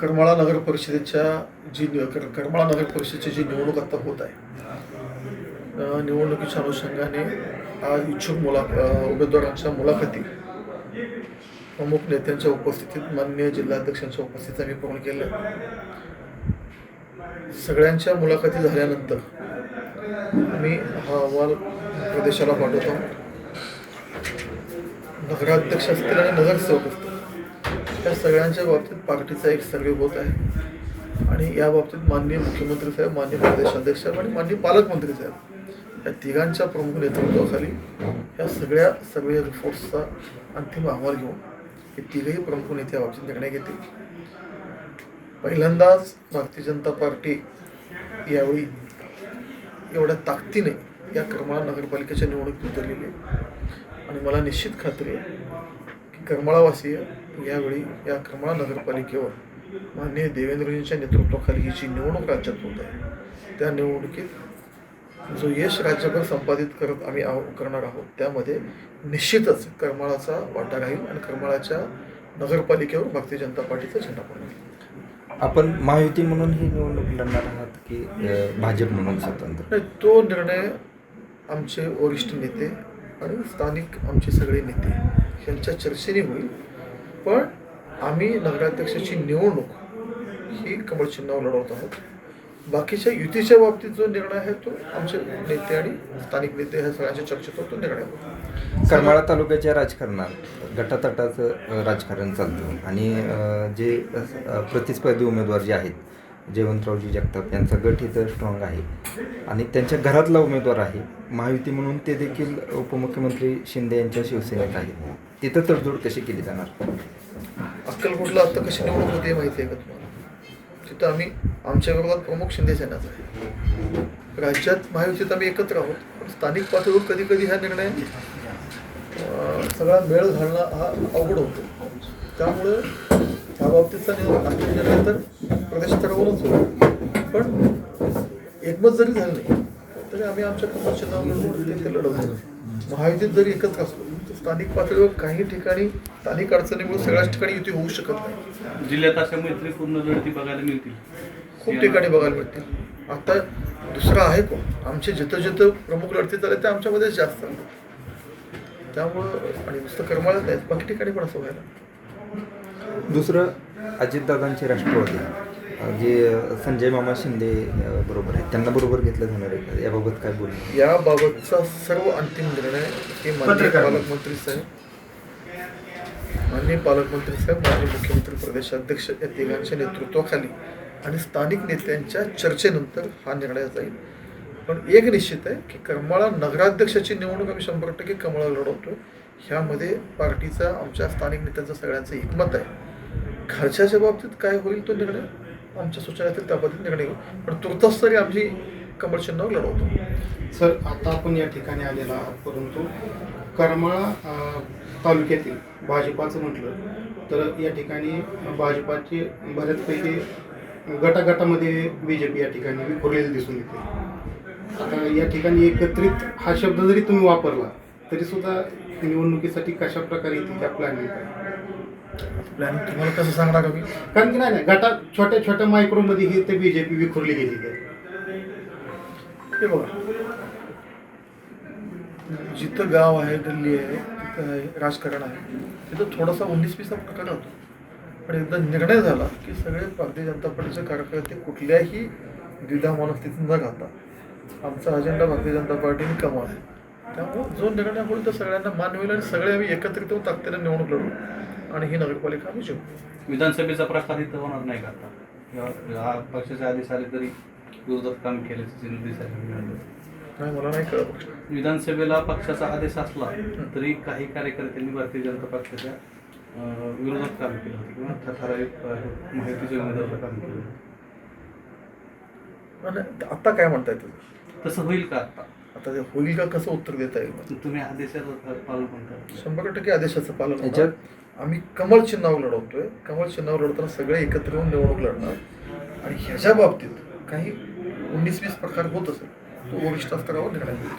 करमाळा नगर परिषदेच्या जी कर- करमाळा नगर परिषदेची जी निवडणूक आता होत आहे निवडणुकीच्या अनुषंगाने आज इच्छुक मुला उमेदवारांच्या मुलाखती प्रमुख नेत्यांच्या उपस्थितीत मान्य जिल्हाध्यक्षांच्या उपस्थितीत आम्ही पूर्ण केलं सगळ्यांच्या मुलाखती झाल्यानंतर आम्ही हा अहवाल प्रदेशाला पाठवतो. नगराध्यक्ष असतील आणि नगरसेवक असतील. या सगळ्यांच्या बाबतीत पार्टीचा एक सर्वे होत आहे. आणि या बाबतीत माननीय मुख्यमंत्री साहेब माननीय प्रदेशाध्यक्ष साहेब आणि माननीय पालकमंत्री साहेब या तिघांच्या प्रमुख नेतृत्वाखाली या सगळ्या सर्वे रिपोर्ट्सचा अंतिम अहवाल घेऊन हे तिघही प्रमुख नेते या बाबतीत निर्णय घेतील. पहिल्यांदाच भारतीय जनता पार्टी यावेळी एवढ्या ताकदीने या करमाळा नगरपालिकेच्या निवडणुकीत उतरलेली आहे. आणि मला निश्चित खात्री आहे की करमाळावासीय यावेळी या करमाळा नगरपालिकेवर माननीय देवेंद्रजींच्या नेतृत्वाखाली ही जी निवडणूक राज्यात होत आहे त्या निवडणुकीत जो यश राज्यभर संपादित करत आम्ही आहो करणार आहोत त्यामध्ये निश्चितच करमाळाचा वाटा राहील आणि करमाळाच्या नगरपालिकेवर भारतीय जनता पार्टीचा झेंडा पडणार आपण महायुती म्हणून ही निवडणूक लढणार आहात की भाजप म्हणून स्वतंत्र? तो निर्णय आमचे वरिष्ठ नेते आणि स्थानिक आमचे सगळे नेते यांच्या चर्चेने होईल. पण आम्ही नगराध्यक्षाची निवडणूक ही कमळ चिन्हावर लढवत आहोत. बाकीच्या युतीच्या बाबतीत जो निर्णय आहे तो आमचे नेते आणि स्थानिक नेते ह्या सगळ्यांच्या चर्चेत तो निर्णय होतो. करमाळा तालुक्याच्या राजकारणात गटातटाचं राजकारण चालतं. आणि जे प्रतिस्पर्धी उमेदवार जे आहेत जयवंतरावजी जगताप यांचा गट इथं स्ट्रॉंग आहे. आणि त्यांच्या घरातला उमेदवार आहे महायुती म्हणून ते देखील उपमुख्यमंत्री शिंदे यांच्या शिवसेनेत आहेत. तिथं तडजोड कशी केली जाणार? अक्कलकोटला आता कशी निवडणूक होते माहिती आहे का तुम्हाला? तिथं आम्ही आमच्या विरोधात प्रमुख शिंदे सेनाचा आहे. राज्यात महायुतीत आम्ही एकत्र आहोत पण स्थानिक पातळीवर कधी कधी हा निर्णय सगळा मेळ घालणं हा अवघड होतो. त्यामुळे ह्या बाबतीतचा निर्णय निर्णय तर प्रदेश स्तरावरच होतो पण एकमत जरी झालं नाही तरी आम्ही आमच्या प्रमुख चिन्हावर ते लढवतो. महायुतीत जरी एकत्र असलो तर स्थानिक पातळीवर काही ठिकाणी स्थानिक अडचणीमुळे सगळ्याच ठिकाणी युती होऊ शकत नाही. जिल्ह्यात अशा मैत्रीपूर्ण लढती बघायला मिळतील. खूप ठिकाणी बघायला मिळतील. आता दुसरं आहे कोण? आमचे जिथं जिथं प्रमुख लढती झाले ते आमच्यामध्येच जास्त आहेत. त्यामुळं आणि नुसतं करमाळच नाही बाकी ठिकाणी पण असं व्हायला. दुसरं अजितदादांचे राष्ट्रवादी. जे संजय मामा शिंदे बरोबर आहेत. त्यांना बरोबर घेतलं जाणार आहे का? याबाबत काय बोलणं याबाबतचा सर्व अंतिम निर्णय हे माननीय पालकमंत्री साहेब माननीय पालकमंत्री साहेब माननीय मुख्यमंत्री प्रदेशाध्यक्ष या तिघांच्या नेतृत्वाखाली आणि स्थानिक नेत्यांच्या चर्चेनंतर हा निर्णय जाईल. पण एक निश्चित आहे की करमाळा नगराध्यक्षाची निवडणूक आम्ही शंभर टक्के कमळा लढवतो ह्यामध्ये पार्टीचा आमच्या स्थानिक नेत्यांचं सगळ्यांचं एकमत आहे. खर्चाच्या बाबतीत काय होईल तो निर्णय? आमच्या सूचना येतील त्या पद्धतीने निर्णय घेऊ. पण तुर्तास तरी आमची कमळ चिन्हावर लढवतो. सर आता आपण या ठिकाणी आलेला आहात परंतु करमाळा तालुक्यातील भाजपाचं म्हटलं तर या ठिकाणी भाजपाचे बऱ्याचपैकी गटागटामध्ये बी जे पी या ठिकाणी विखुरलेली दिसून येते. आता या ठिकाणी एकत्रित हा शब्द जरी तुम्ही वापरला तरी सुद्धा निवडणुकीसाठी कशा प्रकारे येतील त्या प्लॅनिंग प्लॅन तुम्हाला कसं सांगणार आम्ही कारण की नाही नाही गटात छोट्या छोट्या मायक्रोमध्ये ही ते बी जे पी विखुरली गेली आहे हे बघा. जिथं गाव आहे गल्ली आहे तिथं आहे राजकारण आहे तिथं थोडासा उन्नीस वीसचा प्रकार होतो. पण एकदा निर्णय झाला की सगळे भारतीय जनता पार्टीचे कार्यकर्ते कुठल्याही द्विधा मनस्थितीत न घालता आमचा अजेंडा भारतीय जनता पार्टीने कमाल आहे. त्यामुळे जो निर्णय होईल तो सगळ्यांना मान होईल आणि सगळे आम्ही एकत्रित होऊन ताकदीने निवडणूक लढू. आणि ही नगरपालिका आम्ही जिंकू. विधानसभेचा प्रकार इथं होणार नाही का आता? हा पक्षाचे आदेश आले तरी विरोधात काम केल्याचं मिळालं. नाही मला नाही कळत विधानसभेला पक्षाचा आदेश असला तरी काही कार्यकर्त्यांनी भारतीय जनता पक्षाच्या विरोधात काम केलं होतं. किंवा ठराविक माहितीच्या उमेदवाराला काम केलं आता काय म्हणताय तुझं तसं होईल का आता? आता ते होईल का कसं उत्तर देता येईल? तुम्ही आदेशाचं पालन पण शंभर टक्के आदेशाचं पालन होणार. याच्यात आम्ही कमळ चिन्हावर लढवतोय. कमळ चिन्हावर लढताना सगळे एकत्र येऊन निवडणूक लढणार. आणि ह्याच्या बाबतीत काही उन्नीस वीस प्रकार होत असेल.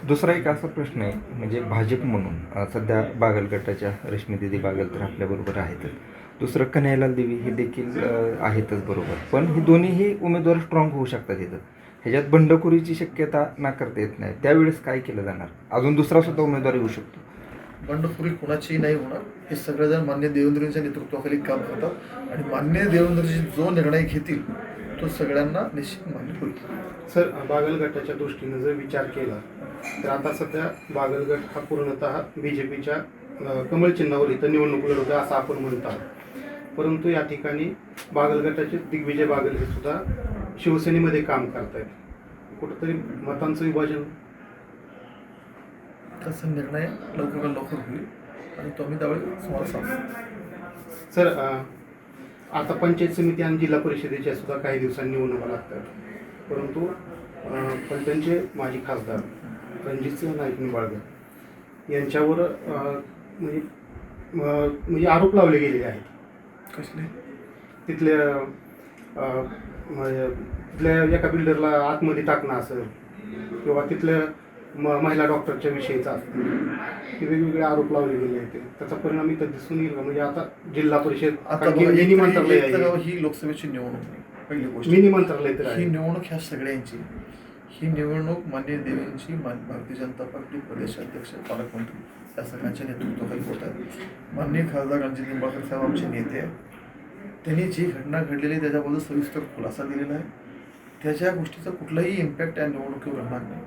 दुसरा एक असा प्रश्न आहे म्हणजे भाजप म्हणून. सध्या बागल गटाच्या रश्मी दिदी बागल तर आपल्याबरोबर आहेत. दुसरं कन्हैयालाल देवी हे देखील आहेतच बरोबर. पण ही दोन्हीही उमेदवार स्ट्रॉंग होऊ शकतात इथं. ह्याच्यात बंडखोरीची शक्यता नाकारता येत नाही. त्यावेळेस काय केलं जाणार? अजून दुसरा सुद्धा उमेदवार येऊ शकतो. बंडखोरी कुणाचीही नाही होणार. हे सगळेजण मान्य देवेंद्रजींच्या नेतृत्वाखाली काम करतात आणि मान्य देवेंद्रजी जो निर्णय घेतील तो सगळ्यांना निश्चित मान्य होईल. सर बागलगटाच्या दृष्टीनं जर विचार केला तर आता सध्या बागलगट हा पूर्णतः बी जे पीच्या कमल चिन्हावर इथं निवडणूक लढवतो असं आपण म्हणत आहोत. परंतु या ठिकाणी बागलगटाचे दिग्विजय बागल हे सुद्धा शिवसेनेमध्ये काम करतायत. कुठंतरी मतांचं विभाजन. त्याचा निर्णय लवकरात लवकर होईल. आणि तो आम्ही त्यावेळी तुम्हाला सांगतो सर आता पंचायत समिती आणि जिल्हा परिषदेच्या सुद्धा काही दिवसांनी निवडणुका लागतात. परंतु अ, फलटणचे माजी खासदार रणजितसिंह नाईक निंबाळकर यांच्यावर म्हणजे म्हणजे आरोप लावले गेलेले आहेत. कसले? तिथल्या तिथल्या एका बिल्डरला आतमध्ये टाकणं असेल किंवा तिथल्या म महिला डॉक्टरच्या विषयीचा असेल हे वेगवेगळे आरोप लावले गेले आहेत. त्याचा परिणाम इथं दिसून येईल का? म्हणजे आता जिल्हा परिषद आता कारण की बघा, मिनी एक- मंत्रालय एक तर आहे ही लोकसभेची निवडणूक नाही पहिली गोष्ट. मिनी मंत्रालय तर ही आहे निवडणूक ह्या सगळ्यांची. ही निवडणूक मान्य देवेंची मान- भारतीय जनता पार्टी प्रदेशाध्यक्ष पालकमंत्री या सगळ्यांच्या नेतृत्वाखाली होत. आहे मान्य खासदार रणजित निंबाळकर साहेब आमचे नेते. आहेत त्यांनी जी घटना घडलेली आहे त्याच्याबद्दल सविस्तर खुलासा दिलेला आहे त्याच्या गोष्टीचा कुठलाही इम्पॅक्ट या निवडणुकीवर राहणार नाही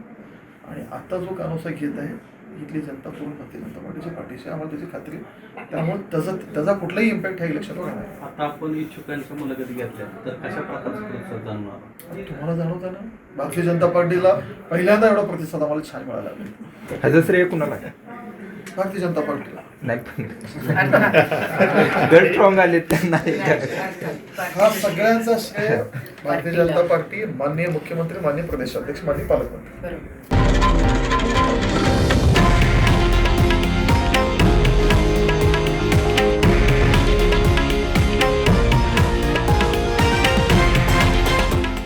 आणि आता जो कानोसा घेत आहे इथली जनता पूर्ण भारतीय जनता पार्टीच्या पाठीशी आहे. आम्हाला त्याची खात्री. त्यामुळे त्याचा त्याचा कुठलाही इम्पॅक्ट ह्या इलेक्शनवर राहणार नाही. आता आपण इच्छुकांच्या मुलाखती घेतल्या तर कशा प्रकारचा प्रतिसाद तुम्हाला जाणवतं ना भारतीय जनता पार्टीला पहिल्यांदा एवढा प्रतिसाद आम्हाला छान मिळाला ह्याचं श्रेय कुणाला भारतीय जनता पार्टीला नाही पण गट स्ट्रॉंग आले त्यांना. हे? हा सगळ्यांचा श्रेय भारतीय जनता पार्टी माननीय मुख्यमंत्री माननीय प्रदेशाध्यक्ष माननीय पालकमंत्री.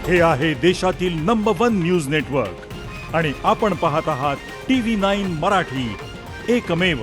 हे आहे देशातील नंबर वन न्यूज नेटवर्क आणि आपण पाहत आहात टी व्ही नाईन मराठी. एकमेव.